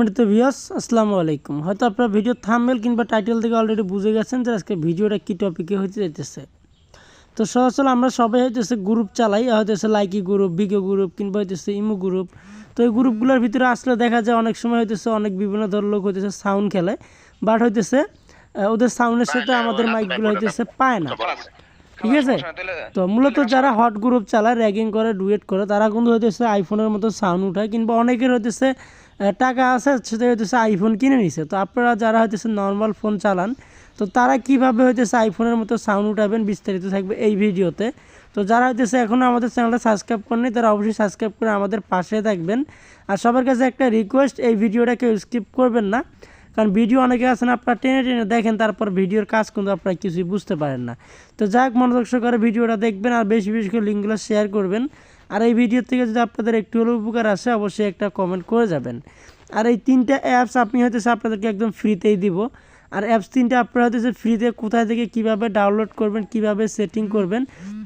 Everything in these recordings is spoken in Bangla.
সম্মানিত ভিউয়ার্স আসসালামু আলাইকুম। হয়তো আপনারা ভিডিও থাম্বনেল কিংবা টাইটেল থেকে অলরেডি বুঝে গেছেন যে আজকে ভিডিওটা কী টপিকে হইতে যাইতেছে। তো সহজল আমরা সবাই হইতেছে গ্রুপ চালাই হইতেছে লাইকি গ্রুপ বিগো গ্রুপ কিংবা হইতেছে ইমো গ্রুপ তো এই গ্রুপগুলোর ভিতরে আসলে দেখা যায় অনেক সময় হইতেছে অনেক বিভিন্ন ধরনের লোক হইতেছে সাউন্ড খেলে বাট হইতেছে ওদের সাউন্ডের সাথে আমাদের মাইকগুলো হইতেছে পায় না। ঠিক আছে? তো মূলত যারা হট গ্রুপ চালায় র্যাগিং করে ডুয়েট করে তারা কিন্তু হইতেছে আইফোনের মতো সাউন্ড উঠায় কিংবা অনেকের হইতেছে টাকা আছে, সেটা হইতেছে আইফোন কিনে নিছে। তো আপনারা যারা হইতেছে নর্মাল ফোন চালান, তো তারা কীভাবে হইতেছে আইফোনের মতো সাউন্ড উঠাবেন বিস্তারিত থাকবে এই ভিডিওতে। তো যারা হইতেছে এখনও আমাদের চ্যানেলটা সাবস্ক্রাইব করেনি তারা অবশ্যই সাবস্ক্রাইব করে আমাদের পাশে থাকবেন। আর সবার কাছে একটা রিকোয়েস্ট এই ভিডিওটা কেউ স্কিপ করবেন না। কারণ ভিডিও অনেকে আছেন, আপনারা টেনে টেনে দেখেন, তারপর ভিডিওর কাজ কিন্তু আপনারা কিছুই বুঝতে পারেন না। তো যাক, মনোযোগ সহকারে ভিডিওটা দেখবেন, আর বেশি বেশি করে লিঙ্কগুলো শেয়ার করবেন। আর এই ভিডিও থেকে যদি আপনাদের একটু হলেও উপকার আসে, অবশ্যই একটা কমেন্ট করে যাবেন। আর এই তিনটা অ্যাপস আপনি হয়তো আপনাদেরকে একদম ফ্রিতেই দিব। আর অ্যাপস তিনটা আপনারা হয়তো ফ্রিতে কোথায় থেকে কীভাবে ডাউনলোড করবেন, কীভাবে সেটিং করবেন,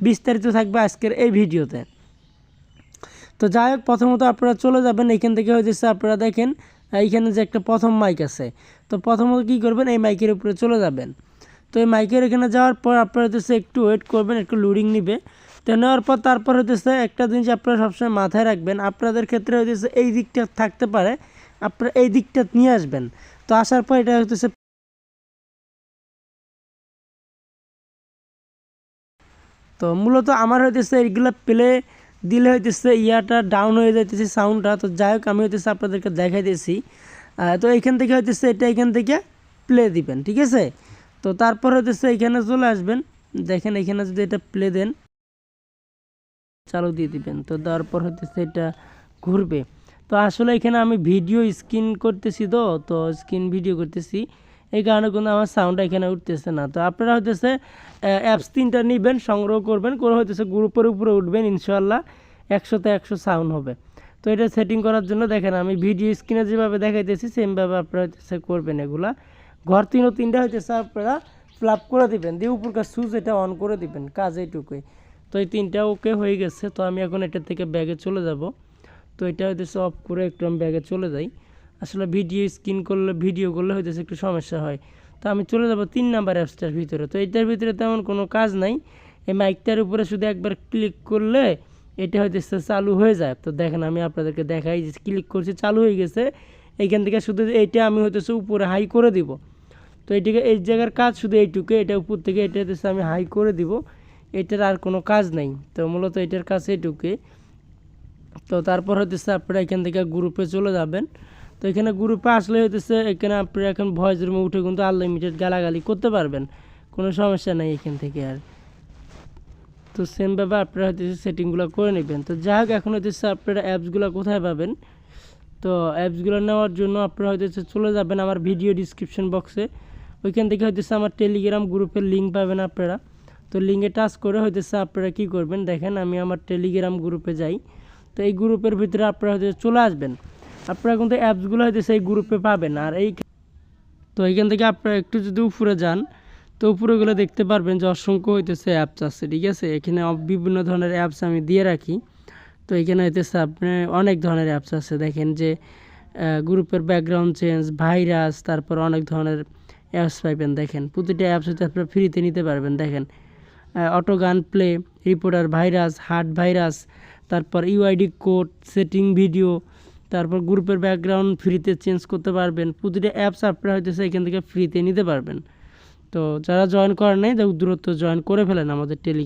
বিস্তারিত থাকবে আজকের এই ভিডিওতে। তো যাই হোক, প্রথমত আপনারা চলে যাবেন, এখান থেকে হয়েছে আপনারা দেখেন, এইখানে যে একটা প্রথম মাইক আছে। তো প্রথমত কী করবেন, এই মাইকের উপরে চলে যাবেন। তো এই মাইকের এখানে যাওয়ার পর আপনারা হচ্ছে একটু ওয়েট করবেন, একটু লোডিং নিবে। তো নেওয়ার পর তারপর হতেছে একটা জিনিস আপনারা সবসময় মাথায় রাখবেন আপনাদের ক্ষেত্রে হইতেছে এই দিকটা থাকতে পারে আপনারা এই দিকটা নিয়ে আসবেন। তো আসার পর এটা হইতেছে তো মূলত আমার হইতেছে এইগুলো প্লে দিলে হইতেছে ইয়াটা ডাউন হয়ে যাইতেছে সাউন্ডটা তো যাই হোক আমি হইতেছে আপনাদেরকে দেখাইতেছি আহ, তো এইখান থেকে হইতেছে এটা এখান থেকে প্লে দিবেন ঠিক আছে? তো তারপর হইতেছে এখানে চলে আসবেন। দেখেন এখানে যদি এটা প্লে দেন চালু দিয়ে দিবেন। তো দেওয়ার পর হইতেছে এটা ঘুরবে। তো আসলে এখানে আমি ভিডিও স্ক্রিন করতেছি তো তো স্ক্রিন ভিডিও করতেছি। এই কারণে কিন্তু আমার সাউন্ডটা এখানে উঠতেছে না। তো আপনারা হইতেছে অ্যাপস তিনটা নেবেন, সংগ্রহ করবেন, করে হইতেছে গ্রুপের উপরে উঠবেন ইনশাল্লাহ একশোতে একশো সাউন্ড হবে। তো এটা সেটিং করার জন্য দেখেন, আমি ভিডিও স্ক্রিনে যেভাবে দেখাইতেছি সেমভাবে আপনারা হইতেছে করবেন এগুলা। ঘর তিনও তিনটা হইতেছে, আপনারা ফ্লাপ করে দিবেন। দিয়ে উপরকার সুইচ এটা অন করে দিবেন, কাজ এইটুকুই। তো এই তিনটা ওকে হয়ে গেছে, তো আমি এখন এটা থেকে ব্যাগে চলে যাব। তো এটা হইতেছে অফ করে একটু আমি ব্যাগে চলে যাই। আসলে ভিডিও স্ক্রিন করলে ভিডিও করলে হইতেছে একটু সমস্যা হয়। তো আমি চলে যাব তিন নাম্বার অ্যাপসটার ভিতরে। তো এটার ভিতরে তেমন কোনো কাজ নাই। এই মাইকটার উপরে শুধু একবার ক্লিক করলে এটা হইতেছে চালু হয়ে যায়। তো দেখেন, আমি আপনাদেরকে দেখাই যে ক্লিক করছি, চালু হয়ে গেছে। এইখান থেকে শুধু এইটা আমি হইতেছে উপরে হাই করে দিব। তো এইটিকে এই জায়গার কাজ শুধু এইটুকু, এটা উপর থেকে এটা হইতেছে আমি হাই করে দিব। এটার আর কোনো কাজ নাই। তো মূলত এটার কাজ এইটুকুই তো তারপর হইতেছে আপনারা এখান থেকে গ্রুপে চলে যাবেন। তো এখানে গ্রুপে আসলে হইতেছে এখানে আপনারা এখন ভয়েস রুমে উঠে কিন্তু আনলিমিটেড গালাগালি করতে পারবেন। কোনো সমস্যা নেই এখান থেকে আর। তো সেমভাবে আপনারা হইতেছে সেটিংগুলো করে নেবেন। তো যাই হোক, এখন হইতেছে আপনারা অ্যাপসগুলো কোথায় পাবেন? তো অ্যাপসগুলো নেওয়ার জন্য আপনারা হইতেছে চলে যাবেন আমার ভিডিও ডিসক্রিপশন বক্সে ওইখান থেকে হইতেছে আমার টেলিগ্রাম গ্রুপের লিঙ্ক পাবেন আপনারা। তো লিঙ্কে টাচ করে হইতেছে আপনারা কি করবেন? দেখেন, আমি আমার টেলিগ্রাম গ্রুপে যাই। তো এই গ্রুপের ভিতরে আপনারা হয়তো চলে আসবেন। আপনারা কিন্তু অ্যাপসগুলো হইতেছে এই গ্রুপে পাবেন। আর এই তো এইখান থেকে আপনারা একটু যদি উপরে যান, তো উপরেগুলো দেখতে পারবেন যে অসংখ্য হইতেছে অ্যাপস আছে, ঠিক আছে? এখানে বিভিন্ন ধরনের অ্যাপস আমি দিয়ে রাখি। তো এখানে হইতেছে আপনার অনেক ধরনের অ্যাপস আছে। দেখেন যে গ্রুপের ব্যাকগ্রাউন্ড চেঞ্জ ভাইরাস তারপর অনেক ধরনের অ্যাপস পাইবেন। দেখেন, প্রতিটা অ্যাপস হচ্ছে আপনারা ফ্রিতে নিতে পারবেন। দেখেন অটো গান play, reporter virus, heart virus, তারপর ইউআইডি কোড, সেটিং ভিডিও, তারপর গ্রুপের ব্যাকগ্রাউন্ড ফ্রিতে চেঞ্জ করতে পারবেন। প্রতিটা অ্যাপস আপনারা হয়তো এখান থেকে ফ্রিতে নিতে পারবেন। তো যারা জয়েন করেন নাই দ্রুত জয়েন করে ফেলেন আমাদের টেলি